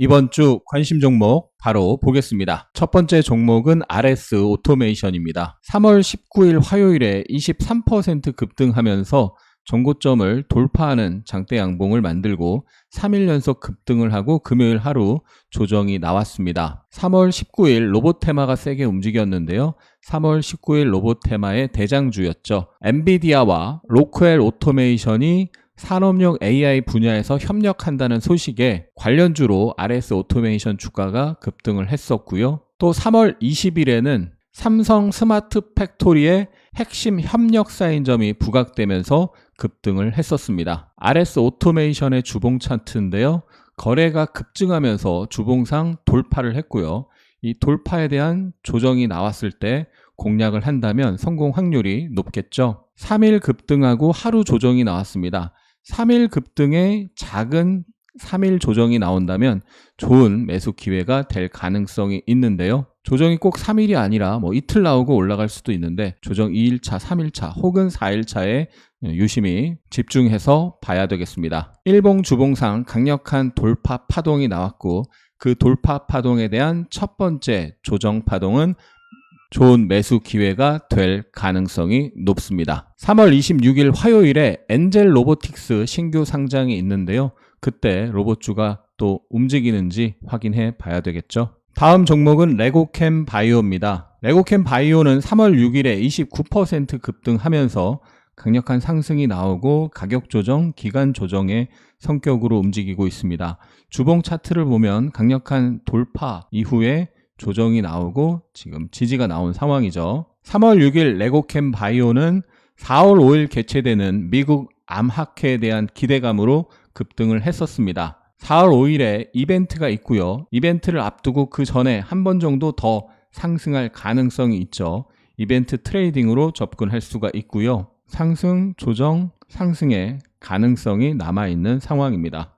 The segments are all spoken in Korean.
이번 주 관심 종목 바로 보겠습니다. 첫 번째 종목은 RS 오토메이션입니다. 3월 19일 화요일에 23% 급등하면서 전고점을 돌파하는 장대 양봉을 만들고 3일 연속 급등을 하고 금요일 하루 조정이 나왔습니다. 3월 19일 로봇 테마가 세게 움직였는데요. 3월 19일 로봇 테마의 대장주였죠. 엔비디아와 로크웰 오토메이션이 산업용 AI 분야에서 협력한다는 소식에 관련주로 RS 오토메이션 주가가 급등을 했었고요. 또 3월 20일에는 삼성 스마트 팩토리의 핵심 협력사인 점이 부각되면서 급등을 했었습니다. RS 오토메이션의 주봉 차트인데요. 거래가 급증하면서 주봉상 돌파를 했고요. 이 돌파에 대한 조정이 나왔을 때 공략을 한다면 성공 확률이 높겠죠. 3일 급등하고 하루 조정이 나왔습니다. 3일 급등에 작은 3일 조정이 나온다면 좋은 매수 기회가 될 가능성이 있는데요. 조정이 꼭 3일이 아니라 뭐 이틀 나오고 올라갈 수도 있는데 조정 2일차, 3일차 혹은 4일차에 유심히 집중해서 봐야 되겠습니다. 일봉 주봉상 강력한 돌파 파동이 나왔고 그 돌파 파동에 대한 첫 번째 조정 파동은 좋은 매수 기회가 될 가능성이 높습니다. 3월 26일 화요일에 엔젤 로보틱스 신규 상장이 있는데요. 그때 로봇주가 또 움직이는지 확인해 봐야 되겠죠. 다음 종목은 레고캠 바이오입니다. 레고캠 바이오는 3월 6일에 29% 급등하면서 강력한 상승이 나오고 가격 조정, 기간 조정의 성격으로 움직이고 있습니다. 주봉 차트를 보면 강력한 돌파 이후에 조정이 나오고 지금 지지가 나온 상황이죠. 3월 6일 레고캠 바이오는 4월 5일 개최되는 미국 암학회에 대한 기대감으로 급등을 했었습니다. 4월 5일에 이벤트가 있고요. 이벤트를 앞두고 그 전에 한 번 정도 더 상승할 가능성이 있죠. 이벤트 트레이딩으로 접근할 수가 있고요. 상승, 조정, 상승의 가능성이 남아있는 상황입니다.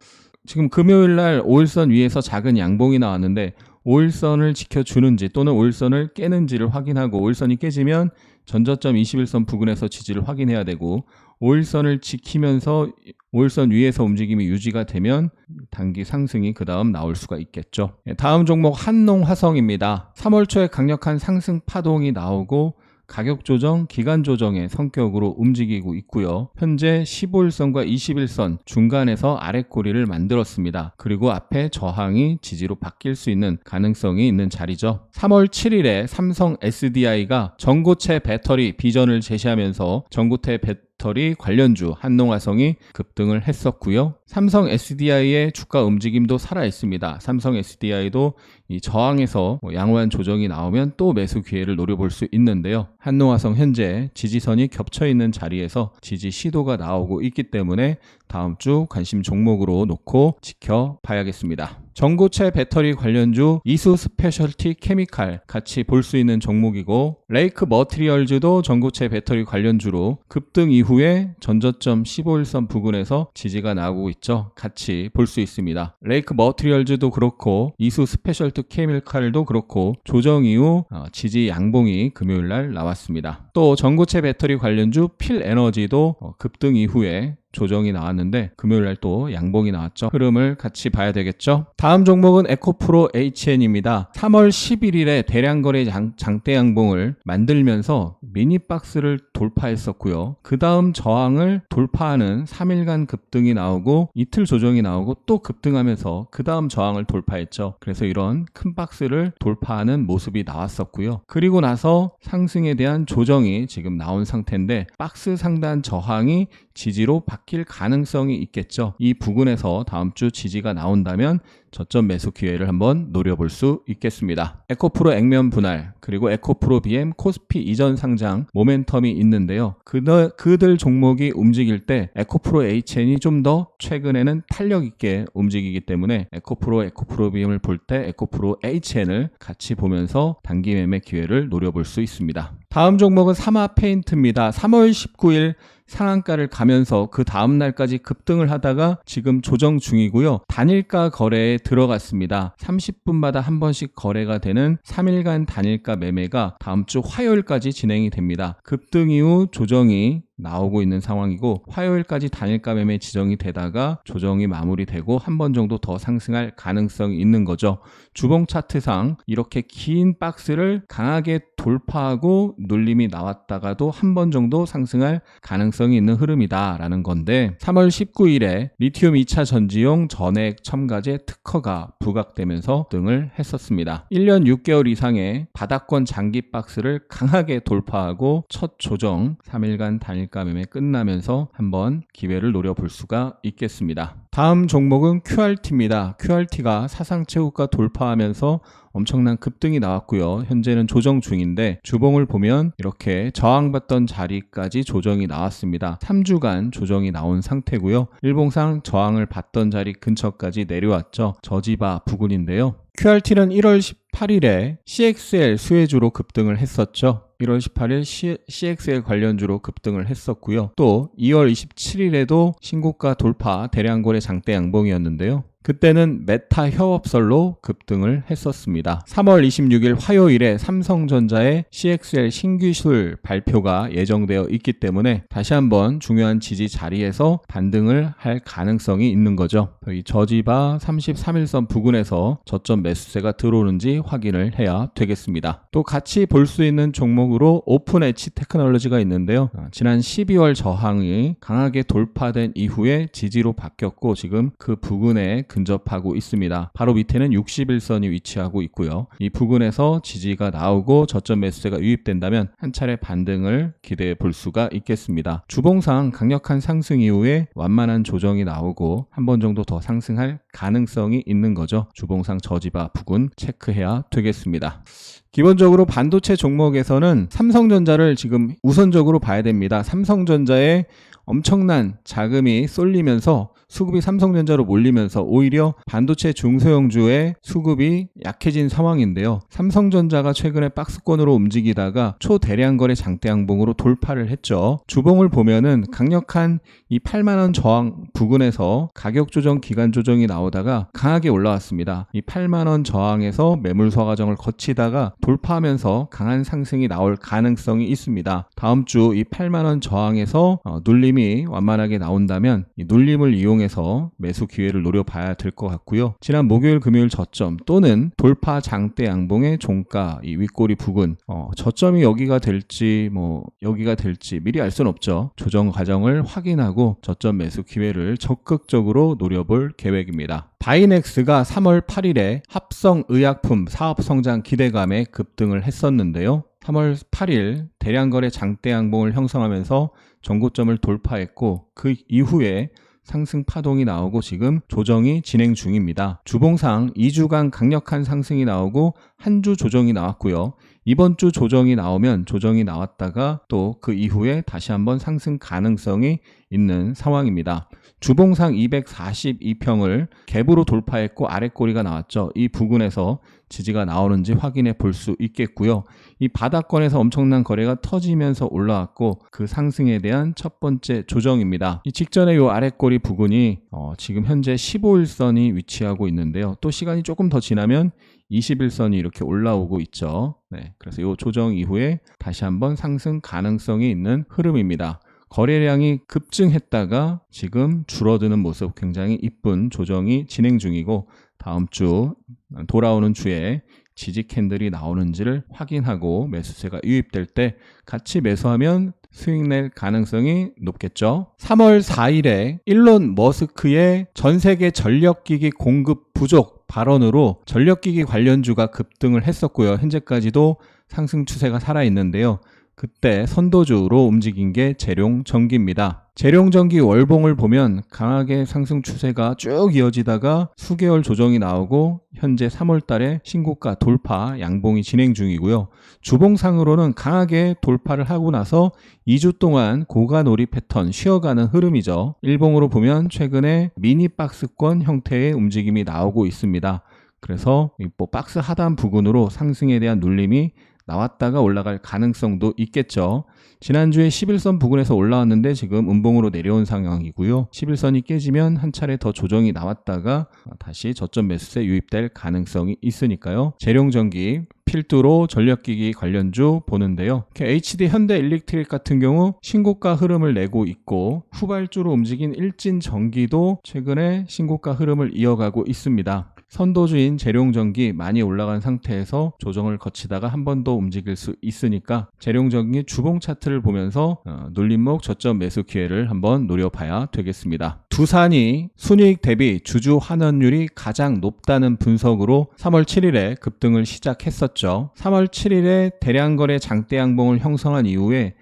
지금 금요일 날 5일선 위에서 작은 양봉이 나왔는데 5일선을 지켜주는지 또는 5일선을 깨는지를 확인하고 5일선이 깨지면 전저점 21선 부근에서 지지를 확인해야 되고 5일선을 지키면서 5일선 위에서 움직임이 유지가 되면 단기 상승이 그 다음 나올 수가 있겠죠. 예, 다음 종목 한농화성입니다. 3월 초에 강력한 상승 파동이 나오고 가격 조정, 기간 조정의 성격으로 움직이고 있고요. 현재 15일선과 21선 중간에서 아래 꼬리를 만들었습니다. 그리고 앞에 저항이 지지로 바뀔 수 있는 가능성이 있는 자리죠. 3월 7일에 삼성 SDI가 전고체 배터리 비전을 제시하면서 전고체 배터리 배터리 관련주 한농화성이 급등을 했었고요. 삼성 SDI의 주가 움직임도 살아 있습니다. 삼성 SDI도 이 저항에서 뭐 양호한 조정이 나오면 또 매수 기회를 노려볼 수 있는데요. 한농화성 현재 지지선이 겹쳐 있는 자리에서 지지 시도가 나오고 있기 때문에 다음 주 관심 종목으로 놓고 지켜봐야겠습니다. 전고체 배터리 관련주 이수 스페셜티 케미칼 같이 볼 수 있는 종목이고 레이크 머티리얼즈도 전고체 배터리 관련주로 급등 이후에 전저점 15일선 부근에서 지지가 나오고 있죠. 같이 볼 수 있습니다. 레이크 머티리얼즈도 그렇고 이수 스페셜티 케미칼도 그렇고 조정 이후 어, 지지 양봉이 금요일 날 나왔습니다. 또 전고체 배터리 관련주 필 에너지도 어, 급등 이후에 조정이 나왔는데 금요일 날 또 양봉이 나왔죠. 흐름을 같이 봐야 되겠죠. 다음 종목은 에코프로 HN입니다. 3월 11일에 대량 거래 장, 장대 양봉을 만들면서 미니 박스를 돌파했었고요. 그 다음 저항을 돌파하는 3일간 급등이 나오고 이틀 조정이 나오고 또 급등하면서 그 다음 저항을 돌파했죠. 그래서 이런 큰 박스를 돌파하는 모습이 나왔었고요. 그리고 나서 상승에 대한 조정이 지금 나온 상태인데 박스 상단 저항이 지지로 바 뀔 가능성이 있겠죠. 이 부근에서 다음 주 지지가 나온다면 저점 매수 기회를 한번 노려볼 수 있겠습니다. 에코프로 액면 분할 그리고 에코프로 BM 코스피 이전 상장 모멘텀이 있는데요. 그들, 그들 종목이 움직일 때 에코프로 HN이 좀 더 최근에는 탄력 있게 움직이기 때문에 에코프로 에코프로 BM을 볼 때 에코프로 HN을 같이 보면서 단기 매매 기회를 노려볼 수 있습니다. 다음 종목은 사마 페인트입니다. 3월 19일 상한가를 가면서 그 다음 날까지 급등을 하다가 지금 조정 중이고요. 단일가 거래에 들어갔습니다. 30분마다 한 번씩 거래가 되는 3일간 단일가 매매가 다음 주 화요일까지 진행이 됩니다. 급등 이후 조정이 나오고 있는 상황이고 화요일까지 단일가 매매 지정이 되다가 조정이 마무리되고 한 번 정도 더 상승할 가능성이 있는 거죠. 주봉 차트상 이렇게 긴 박스를 강하게 돌파하고 눌림이 나왔다가도 한 번 정도 상승할 가능성이 있는 흐름이다라는 건데 3월 19일에 리튬 2차 전지용 전액 첨가제 특허가 부각되면서 등을 했었습니다. 1년 6개월 이상의 바닥권 장기 박스를 강하게 돌파하고 첫 조정 3일간 단일 가 매매 끝나면서 한번 기회를 노려볼 수가 있겠습니다. 다음 종목은 QRT입니다. QRT가 사상 최고가 돌파하면서 엄청난 급등이 나왔고요. 현재는 조정 중인데 주봉을 보면 이렇게 저항받던 자리까지 조정이 나왔습니다. 3주간 조정이 나온 상태고요. 일봉상 저항을 받던 자리 근처까지 내려왔죠. 저지바 부근인데요. QRT는 1월 18일에 CXL 수혜주로 급등을 했었죠. 1월 18일 CXL 관련주로 급등을 했었고요. 또 2월 27일에도 신고가 돌파 대량 거래 장대 양봉이었는데요. 그때는 메타 협업설로 급등을 했었습니다. 3월 26일 화요일에 삼성전자의 CXL 신기술 발표가 예정되어 있기 때문에 다시 한번 중요한 지지 자리에서 반등을 할 가능성이 있는 거죠. 이 저지바 33일선 부근에서 저점 매수세가 들어오는지 확인을 해야 되겠습니다. 또 같이 볼 수 있는 종목으로 오픈 엣지 테크놀로지가 있는데요. 지난 12월 저항이 강하게 돌파된 이후에 지지로 바뀌었고 지금 그 부근에 근접하고 있습니다. 바로 밑에는 61선이 위치하고 있고요. 이 부근에서 지지가 나오고 저점 매수세가 유입된다면 한 차례 반등을 기대해 볼 수가 있겠습니다. 주봉상 강력한 상승 이후에 완만한 조정이 나오고 한 번 정도 더 상승할 가능성이 있는 거죠. 주봉상 저지바 부근 체크해야 되겠습니다. 기본적으로 반도체 종목에서는 삼성전자를 지금 우선적으로 봐야 됩니다. 삼성전자의 엄청난 자금이 쏠리면서 수급이 삼성전자로 몰리면서 오히려 반도체 중소형주의 수급이 약해진 상황인데요. 삼성전자가 최근에 박스권으로 움직이다가 초대량 거래 장대 양봉으로 돌파를 했죠. 주봉을 보면은 강력한 이 8만 원 저항 부근에서 가격 조정 기간 조정이 나오다가 강하게 올라왔습니다. 이 8만 원 저항에서 매물 소과정을 거치다가 돌파하면서 강한 상승이 나올 가능성이 있습니다. 다음 주 이 8만 원 저항에서 어, 눌림이 완만하게 나온다면 이 눌림을 이용해서 매수 기회를 노려봐야 될 것 같고요. 지난 목요일 금요일 저점 또는 돌파 장대 양봉의 종가 이 윗꼬리 부근 어, 저점이 여기가 될지 뭐 여기가 될지 미리 알 수는 없죠. 조정 과정을 확인하고 저점 매수 기회를 적극적으로 노려볼 계획입니다. 바이넥스가 3월 8일에 합성 의약품 사업 성장 기대감에 급등을 했었는데요. 3월 8일 대량거래 장대 양봉을 형성하면서 전고점을 돌파했고 그 이후에 상승 파동이 나오고 지금 조정이 진행 중입니다. 주봉상 2주간 강력한 상승이 나오고 한 주 조정이 나왔고요. 이번 주 조정이 나오면 조정이 나왔다가 또 그 이후에 다시 한번 상승 가능성이 있는 상황입니다. 주봉상 242평을 갭으로 돌파했고 아랫꼬리가 나왔죠. 이 부근에서 지지가 나오는지 확인해 볼 수 있겠고요. 이 바닥권에서 엄청난 거래가 터지면서 올라왔고 그 상승에 대한 첫 번째 조정입니다. 이 직전에 이 아랫꼬리 부근이 어, 지금 현재 15일선이 위치하고 있는데요. 또 시간이 조금 더 지나면 21선이 이렇게 올라오고 있죠. 네, 그래서 이 조정 이후에 다시 한번 상승 가능성이 있는 흐름입니다. 거래량이 급증했다가 지금 줄어드는 모습 굉장히 이쁜 조정이 진행 중이고 다음 주 돌아오는 주에 지지 캔들이 나오는지를 확인하고 매수세가 유입될 때 같이 매수하면 수익 낼 가능성이 높겠죠. 3월 4일에 일론 머스크의 전 세계 전력기기 공급 부족 발언으로 전력기기 관련주가 급등을 했었고요. 현재까지도 상승 추세가 살아 있는데요. 그때 선도주로 움직인 게 재룡 전기입니다. 재룡 전기 월봉을 보면 강하게 상승 추세가 쭉 이어지다가 수개월 조정이 나오고 현재 3월 달에 신고가 돌파 양봉이 진행 중이고요. 주봉상으로는 강하게 돌파를 하고 나서 2주 동안 고가놀이 패턴 쉬어가는 흐름이죠. 일봉으로 보면 최근에 미니 박스권 형태의 움직임이 나오고 있습니다. 그래서 뭐 박스 하단 부근으로 상승에 대한 눌림이 나왔다가 올라갈 가능성도 있겠죠. 지난주에 11선 부근에서 올라왔는데 지금 음봉으로 내려온 상황이고요. 11선이 깨지면 한 차례 더 조정이 나왔다가 다시 저점 매수세 유입될 가능성이 있으니까요. 재룡전기 필두로 전력기기 관련주 보는데요. HD 현대 일렉트릭 같은 경우 신고가 흐름을 내고 있고 후발주로 움직인 일진 전기도 최근에 신고가 흐름을 이어가고 있습니다. 선도주인 재룡전기 많이 올라간 상태에서 조정을 거치다가 한 번 더 움직일 수 있으니까 재룡전기 주봉 차트를 보면서 어, 눌림목 저점 매수 기회를 한번 노려봐야 되겠습니다. 두산이 순이익 대비 주주 환원율이 가장 높다는 분석으로 3월 7일에 급등을 시작했었죠. 3월 7일에 대량 거래 장대 양봉을 형성한 이후에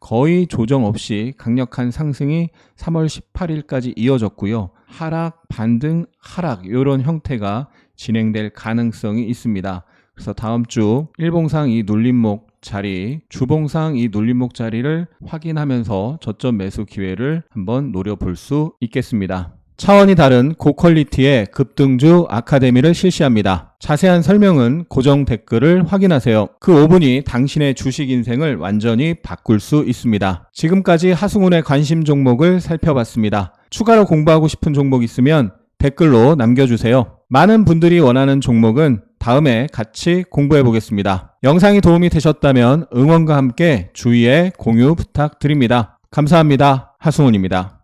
거의 조정 없이 강력한 상승이 3월 18일까지 이어졌고요. 하락, 반등, 하락 이런 형태가 진행될 가능성이 있습니다. 그래서 다음 주 일봉상 이 눌림목 자리, 주봉상 이 눌림목 자리를 확인하면서 저점 매수 기회를 한번 노려볼 수 있겠습니다. 차원이 다른 고퀄리티의 급등주 아카데미를 실시합니다. 자세한 설명은 고정 댓글을 확인하세요. 그 5분이 당신의 주식 인생을 완전히 바꿀 수 있습니다. 지금까지 하승운의 관심 종목을 살펴봤습니다. 추가로 공부하고 싶은 종목 있으면 댓글로 남겨주세요. 많은 분들이 원하는 종목은 다음에 같이 공부해 보겠습니다. 영상이 도움이 되셨다면 응원과 함께 주위에 공유 부탁드립니다. 감사합니다. 하승훈입니다.